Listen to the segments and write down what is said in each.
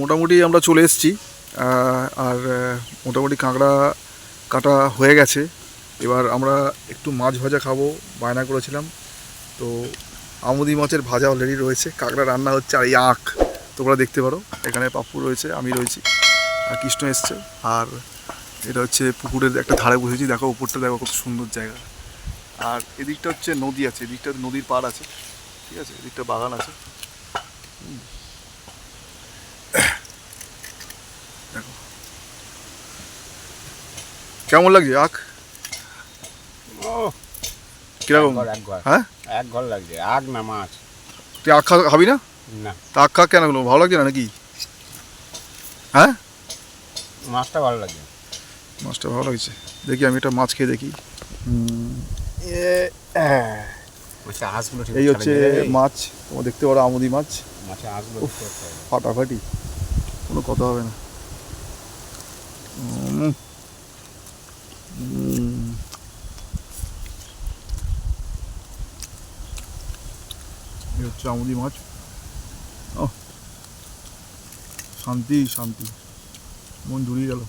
মোটামুটি আমরা চলে এসেছি আর মোটামুটি কাঁকড়া কাটা হয়ে গেছে। এবার আমরা একটু মাছ ভাজা খাব, বায়না করেছিলাম। তো আমুদি মাছের ভাজা অলরেডি রয়েছে। কাঁকড়া রান্না হচ্ছে আর আখ, তোমরা দেখতে পারো। এখানে পাপ্পু রয়েছে, আমি রয়েছি, আর কৃষ্ণ এসছে। আর এটা হচ্ছে পুকুরের একটা ধারে বসেছি। দেখো, উপরটা দেখো খুব সুন্দর জায়গা। আর এদিকটা হচ্ছে নদী আছে, এদিকটা নদীর পাড় আছে, ঠিক আছে? এদিকটা বাগান আছে হুম। দেখো কেমন লাগছে আখ? কীরকম? ঘর এক ঘর। হ্যাঁ? এক ঘর লাগছে আগ না মাছ? তুই আখ খাবি না? না। তা আখ খা কেন হলো ভালো লাগছে না নাকি? হ্যাঁ? মাছটা ভালো লাগে মাছটা ভালো লাগছে। দেখি আমি একটা মাছ খেয়ে দেখি। এই হচ্ছে মাছ। তোমরা দেখতে পারো আমুদি মাছ। ফাটাফাটি। কোনো কথা হবে না। হচ্ছে আমুদি মাছ ও শান্তি শান্তি মন জুড়িয়ে গেল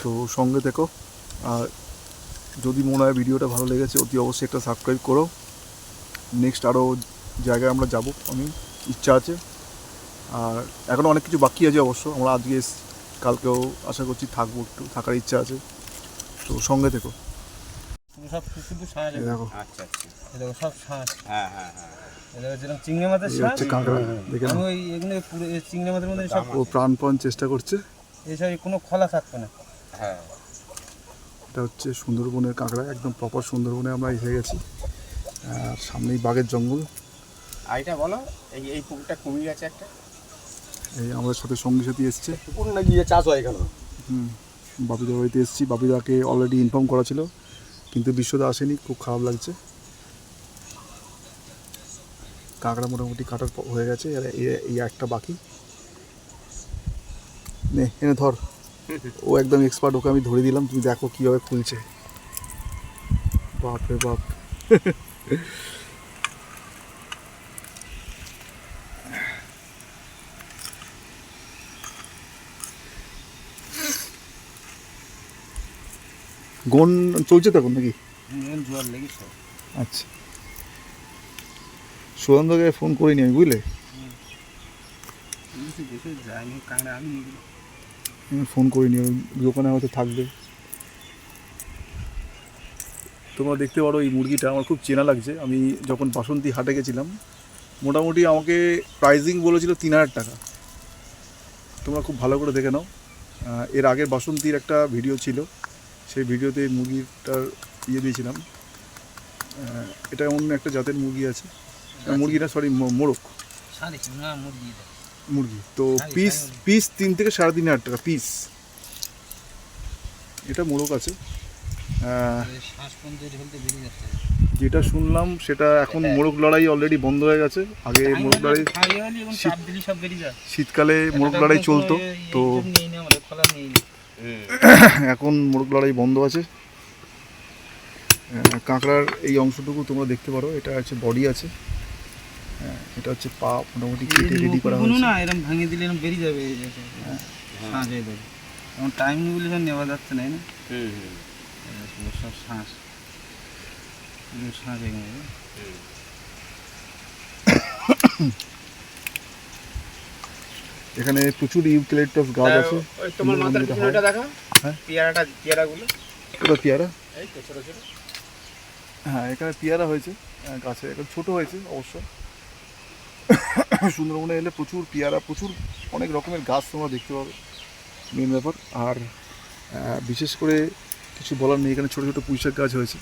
তো সঙ্গে দেখো আর যদি মনে হয় ভিডিওটা ভালো লেগেছে, অতি অবশ্যই একটা সাবস্ক্রাইব করো। নেক্সট আরও জায়গায় আমরা যাব, আমি ইচ্ছা আছে। আর এখনও অনেক কিছু বাকি আছে অবশ্য, আমরা আজকে কালকেও আশা করছি থাকব একটু থাকার ইচ্ছা আছে। তো সঙ্গে থেকো। সব শুধু দেখো। আচ্ছা আচ্ছা। এগুলো সব হ্যাঁ হ্যাঁ হ্যাঁ। যেরকম চিংড়ি মাছের দেখে আমি ওই এগুলো পুরো চিংড়ি মাছের মধ্যে সব ও প্রাণপণ চেষ্টা করছে। এসব কোনো খোলা থাকবে না। হ্যাঁ। এটা হচ্ছে সুন্দরবনের কাঁকড়া একদম প্রপার সুন্দরবনে আমরা এসে গেছি। আর সামনেই বাঘের জঙ্গল। আর এটা বলো এই এই পুকুরটা কুমির আছে একটা? এই আমাদের সাথে সঙ্গী সাথী এসছে। না গিয়ে চাষ হয় এখানে হুম বাপিদার বাড়িতে এসেছি। বাপিদাকে অলরেডি ইনফর্ম করা ছিল কিন্তু বিশ্বদা আসেনি খুব খারাপ লাগছে। কাঁকড়া মোটামুটি কাটার হয়ে গেছে আর এই একটা বাকি। নে এনে ধর। ও একদম এক্সপার্ট ওকে আমি ধরে দিলাম তুমি দেখো কীভাবে খুলছে। বাপ রে বাপ। গন চলছে তখন নাকি? আচ্ছা। সুগন্ধকে ফোন করিনি আমি বুঝলে। আমি ফোন করিনি দোকানে হয়তো থাকবে। তোমরা দেখতে পারো এই মুরগিটা আমার খুব চেনা লাগছে। আমি যখন বাসন্তী হাটে গেছিলাম মোটামুটি আমাকে প্রাইজিং বলেছিল তিন হাজার টাকা। তোমরা খুব ভালো করে দেখে নাও। এর আগের বাসন্তীর একটা ভিডিও ছিল। সেই ভিডিওতে মুরগিটার ইয়ে দিয়েছিলাম। এটা অন্য একটা জাতের মুরগি আছে। মুরগিটা সরি না মুরগি তো পিস পিস তিন থেকে সাড়ে তিন হাজার টাকা পিস। এটা মোরগ আছে। যেটা শুনলাম সেটা এখন মোরগ লড়াই অলরেডি বন্ধ হয়ে গেছে। আগে মোরগ লড়াই শীতকালে মোরগ লড়াই চলতো। তো নেই না আমাদের খোলা নেই না এখন মোরগ লড়াই বন্ধ আছে। কাঁকড়ার এই অংশটুকু তোমরা দেখতে পারো এটা হচ্ছে বডি আছে। হ্যাঁ, এটা হচ্ছে পা মোটামুটি কেটে রেডি করা হয়েছে। না এরকম ভাঙিয়ে দিলে এরকম বেরিয়ে যাবে এই যে, শ্বাস হয়ে যাবে। এখন টাইম নিয়ে বলে নেওয়া যাচ্ছে না সব শ্বাস শ্বাস হয়ে এখানে প্রচুর ইউক্যালিপটাস গাছ আছে। তোমার মাথার যেটা পিছনে হয়। দেখা? হ্যাঁ। পেয়ারাটা পেয়ারাগুলো? ওটা পেয়ারা। এই তো ছোট ছোট। হ্যাঁ এখানে পেয়ারা হয়েছে গাছে। এখন ছোট হয়েছে অবশ্য। সুন্দরবনে এলে প্রচুর পেয়ারা প্রচুর অনেক রকমের গাছ তোমরা দেখতে পাবে। মেন ব্যাপার। আর বিশেষ করে কিছু বলার নেই এখানে ছোটো ছোটো পুঁইশাক গাছ হয়েছে।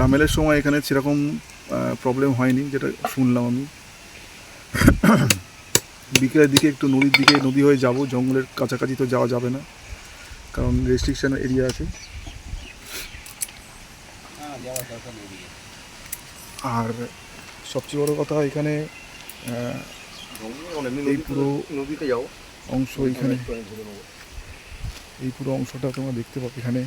রামেলের সময় এখানে সেরকম প্রবলেম হয়নি যেটা শুনলাম আমি। বিকেলের দিকে একটু নদীর দিকে নদী হয়ে যাব জঙ্গলের কাছাকাছি তো যাওয়া যাবে না কারণ রেস্ট্রিকশন এরিয়া আছে। আর সবচেয়ে বড় কথা এখানে এই পুরো নদীতে যাও। অংশ এখানে। এই পুরো অংশটা তোমরা দেখতে পাবে এখানে।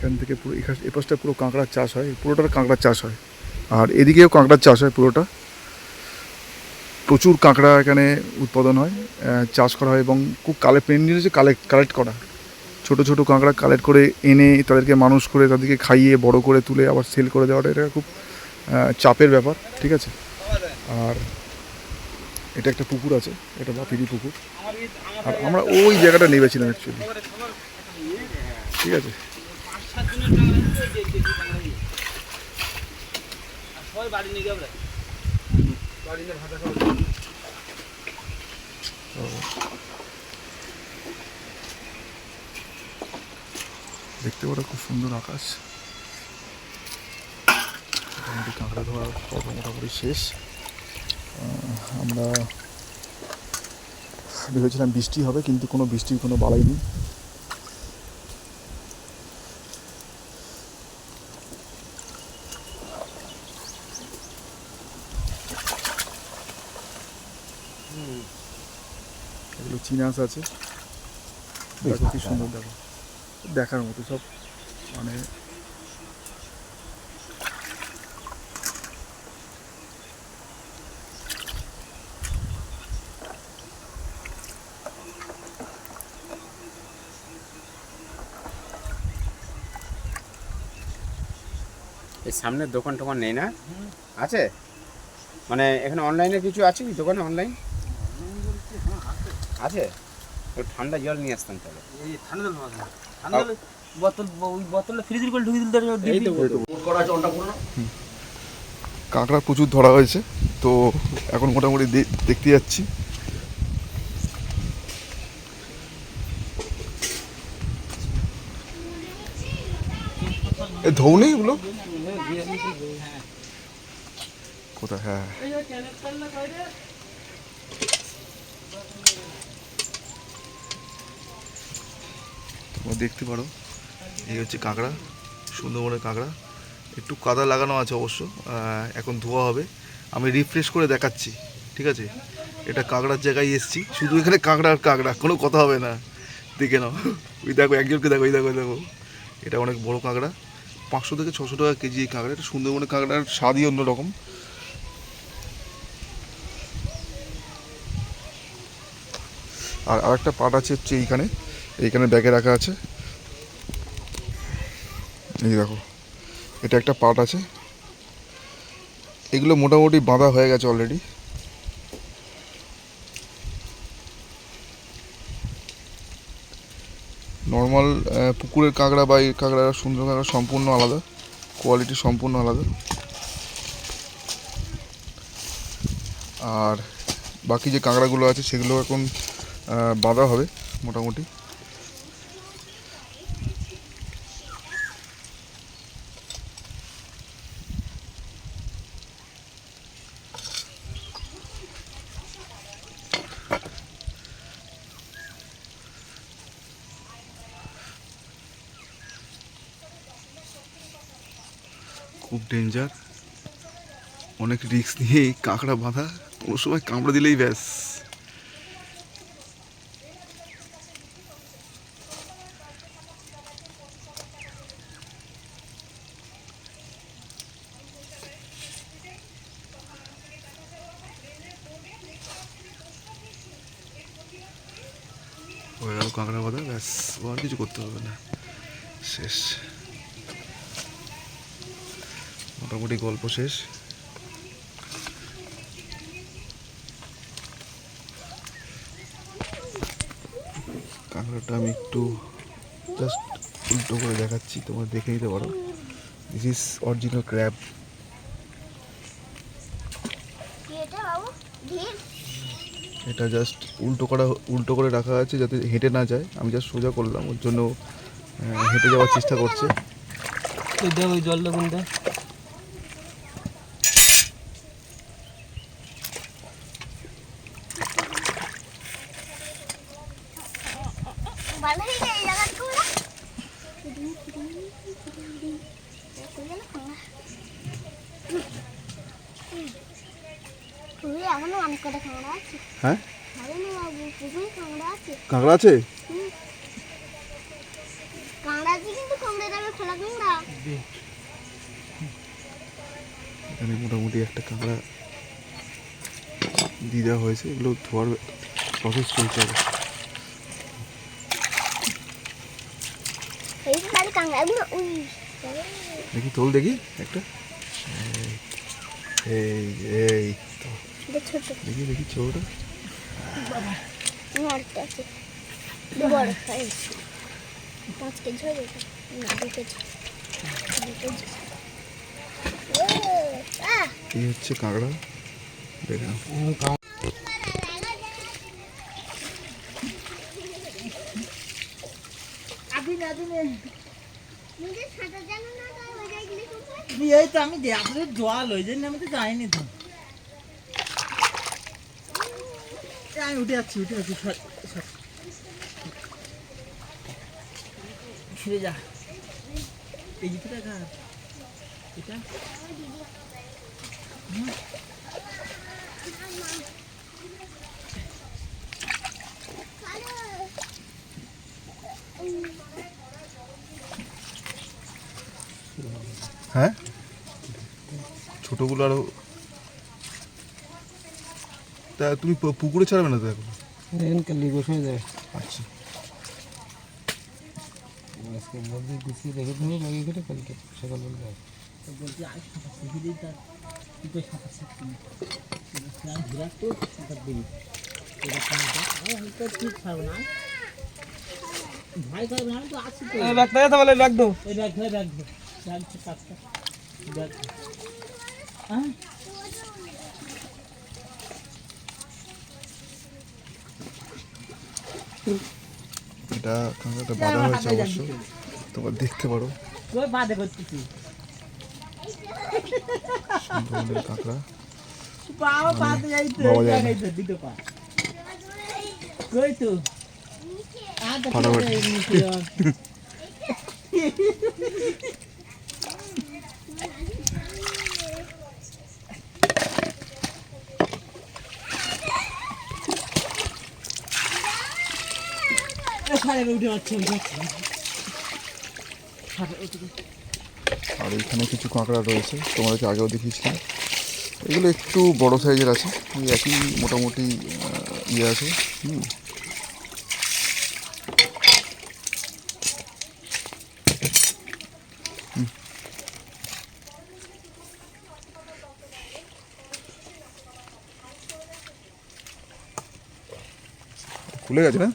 এখান থেকে পুরো এ পাশটা পুরো কাঁকড়ার চাষ হয়, পুরোটার কাঁকড়ার চাষ হয়। আর এদিকেও কাঁকড়ার চাষ হয় পুরোটা। প্রচুর কাঁকড়া এখানে উৎপাদন হয় চাষ করা হয় এবং খুব কালেক্ট মেন জিনিস কালেক্ট কালেক্ট করা। ছোট ছোট কাঁকড়া কালেক্ট করে এনে তাদেরকে মানুষ করে তাদেরকে খাইয়ে বড় করে তুলে আবার সেল করে দেওয়াটা এটা খুব চাপের ব্যাপার, ঠিক আছে? আর এটা একটা পুকুর আছে, এটা বাপিরি পুকুর। আর আমরা ওই জায়গাটা নেবেছিলাম অ্যাকচুয়ালি ঠিক আছে? দেখতে পারো খুব সুন্দর আকাশ। মোটামুটি কাঁকড়া ধোয়া পর্ব মোটামুটি শেষ। আমরা ভেবেছিলাম বৃষ্টি হবে, কিন্তু কোনো বৃষ্টির কোনো বালাই নেই এগুলো চিনাস আছে। দেখো কি সুন্দর দেখো। দেখার মতো সব মানে এই সামনের দোকান টোকান নেই না? আছে? মানে এখানে অনলাইনে কিছু আছে কি দোকানে অনলাইন আছে? ওই ঠান্ডা জল নিয়ে আসতাম তাহলে। এই ঠান্ডা জল ঠান্ডা জল বোতল ওই বোতলে ফ্রিজের করে ঢুকে দিতে এই তো কাঁকড়া প্রচুর ধরা হয়েছে তো এখন মোটামুটি দে- দেখতে যাচ্ছি। এ ধৌ নেই এগুলো? কোথায়? হ্যাঁ। তোমরা দেখতে পারো। এই হচ্ছে কাঁকড়া, সুন্দরবনের কাঁকড়া। একটু কাদা লাগানো আছে অবশ্য এখন ধোয়া হবে। আমি রিফ্রেশ করে দেখাচ্ছি, ঠিক আছে? এটা কাঁকড়ার জায়গায় এসছি, শুধু এখানে কাঁকড়া আর কাঁকড়া, কোনো কথা হবে না। দেখে নাও। ওই দেখো, একজনকে দেখো ওই দেখো দেখো। এটা অনেক বড় কাঁকড়া। পাঁচশো থেকে ছশো টাকা কেজি এই কাঁকড়া। এটা সুন্দরবনের কাঁকড়ার স্বাদই অন্যরকম। আর আরেকটা পাট আছে হচ্ছে এইখানে। এইখানে ব্যাগে রাখা আছে। এই দেখো, এটা একটা পার্ট আছে। এগুলো মোটামুটি বাঁধা হয়ে গেছে অলরেডি নর্মাল পুকুরের কাঁকড়া বা এই কাঁকড়া সুন্দর কাঁকড়া সম্পূর্ণ আলাদা। কোয়ালিটি সম্পূর্ণ আলাদা। আর বাকি যে কাঁকড়াগুলো আছে, সেগুলো এখন বাঁধা হবে মোটামুটি। খুব ডেঞ্জার অনেক রিস্ক নিয়ে কাঁকড়া বাঁধা। কোনো সময় কামড়ে দিলেই ব্যাস। কাঁকড়া বাঁধা, ব্যাস। আর কিছু করতে হবে না। শেষ। মোটামুটি গল্প শেষ। কাঁকড়াটা আমি একটু জাস্ট উল্টো করে দেখাচ্ছি তোমরা দেখে নিতে পারো। দিস ইজ অরিজিনাল ক্র্যাব এটা বাবু? ঢিল? এটা জাস্ট উল্টো করা উল্টো করে রাখা আছে যাতে হেঁটে না যায়। আমি জাস্ট সোজা করলাম ওর জন্য হেঁটে যাওয়ার চেষ্টা করছে। ওই দেখ ওই জলটা কোনটা ভালো হয়ে যায় এই জায়গাগুলো পুকুরে এখনও অনেক কটা কাঁকড়া আছে হ্যাঁ? কাঁকড়া আছে? এখানে মোটামুটি একটা কাঁকড়া দিয়ে দেওয়া হয়েছে। এগুলো ধোয়ার প্রসেস চলছে উই দেখি, তোল দেখি একটা। এই এই। ছোট দেখি দেখি সাইজ পাঁচ না হচ্ছে কাঁকড়া আমি জল ওই জন্য আমি তো যাইনি তো এই আমি উঠে যাচ্ছি উঠে যাচ্ছি ফিরে যা। এই জুতোটা এটা হ্যাঁ? ছোটোগুলো আরও তা তুমি পু- পুকুরে ছাড়বে না তো এখন? দেখেন কালি বসে যায়। আচ্ছা। আজকে মধ্যে গুছিয়ে রেখে করে কালকে যায়। সাঁতার শিখে এটা কাঁকড়াটা বাঁধা হয়েছে অবশ্য। তোমরা দেখতে পারো। কাঁকড়া। পাও পাতে যাই তো বাবা যায় না। যাই তো দুটো পা কই তো? আ তো ফাটাফাটি। নিচে সাড়ে আর এখানে কিছু কাঁকড়া রয়েছে তোমাদেরকে আগেও দেখিয়েছিলাম। এগুলো একটু বড় সাইজের আছে, এই একই মোটামুটি ইয়ে আছে হুম। খুলে গেছে না?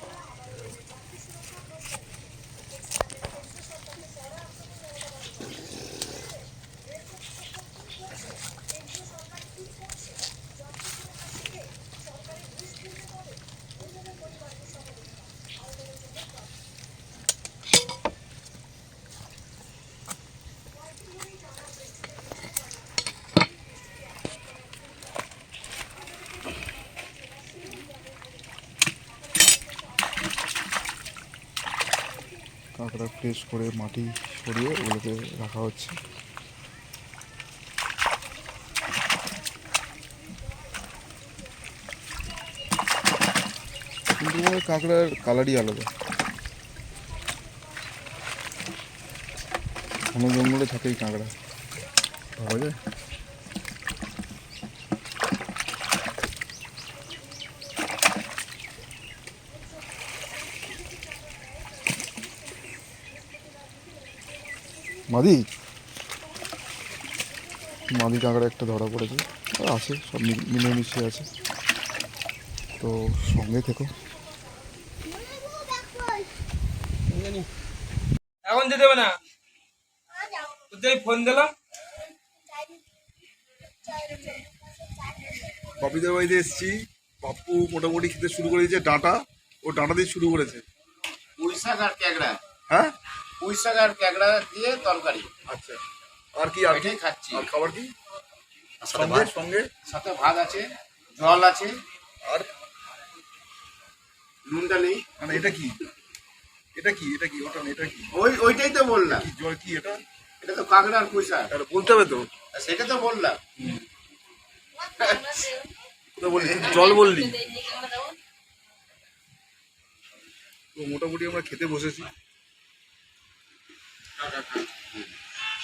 ফ্রেশ করে মাটি সরিয়ে ওগুলোকে রাখা হচ্ছে। কিন্তু কাঁকড়ার কালারই আলাদা। ঘন জঙ্গলে থাকে এই কাঁকড়া। পাওয়া যায়? মাদি? মাদি কাঁকড়া একটা ধরা পড়েছে। আছে সব মিল- মিলেমিশে আছে। তো সঙ্গে থেকো। এখন যেতে হবে না? আমি ফোন দিলাম। বাপিদের বাড়িতে এসেছি। পাপ্পু মোটামুটি খেতে শুরু করে দিয়েছে ডাঁটা। ও ডাঁটা দিয়ে শুরু করেছে। পুঁই আর ক্যাকড়া হ্যাঁ? পুঁই শাক আর ক্যাকড়া দিয়ে তরকারি। আচ্ছা। আর কি আর কি? এটাই খাচ্ছি। আর খাবার কি? সঙ্গে সঙ্গে? সাথে ভাত আছে জল আছে। আর? নুনটা নেই। মানে এটা কি? এটা কি? এটা কি? ওটা এটা কি? ওই ওইটাই তো বললাম। কি? জল কি এটা? এটা তো কাঁকড়া আর পুঁই শাক বলতে হবে তো। সেটা তো বললাম। কোথায় বললি জল বললি। তো মোটামুটি আমরা খেতে বসেছি।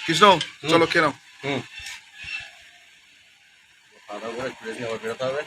কৃষ্ণ চলো খেয়ে নাও। খাওয়া আবার বেরোতে হবে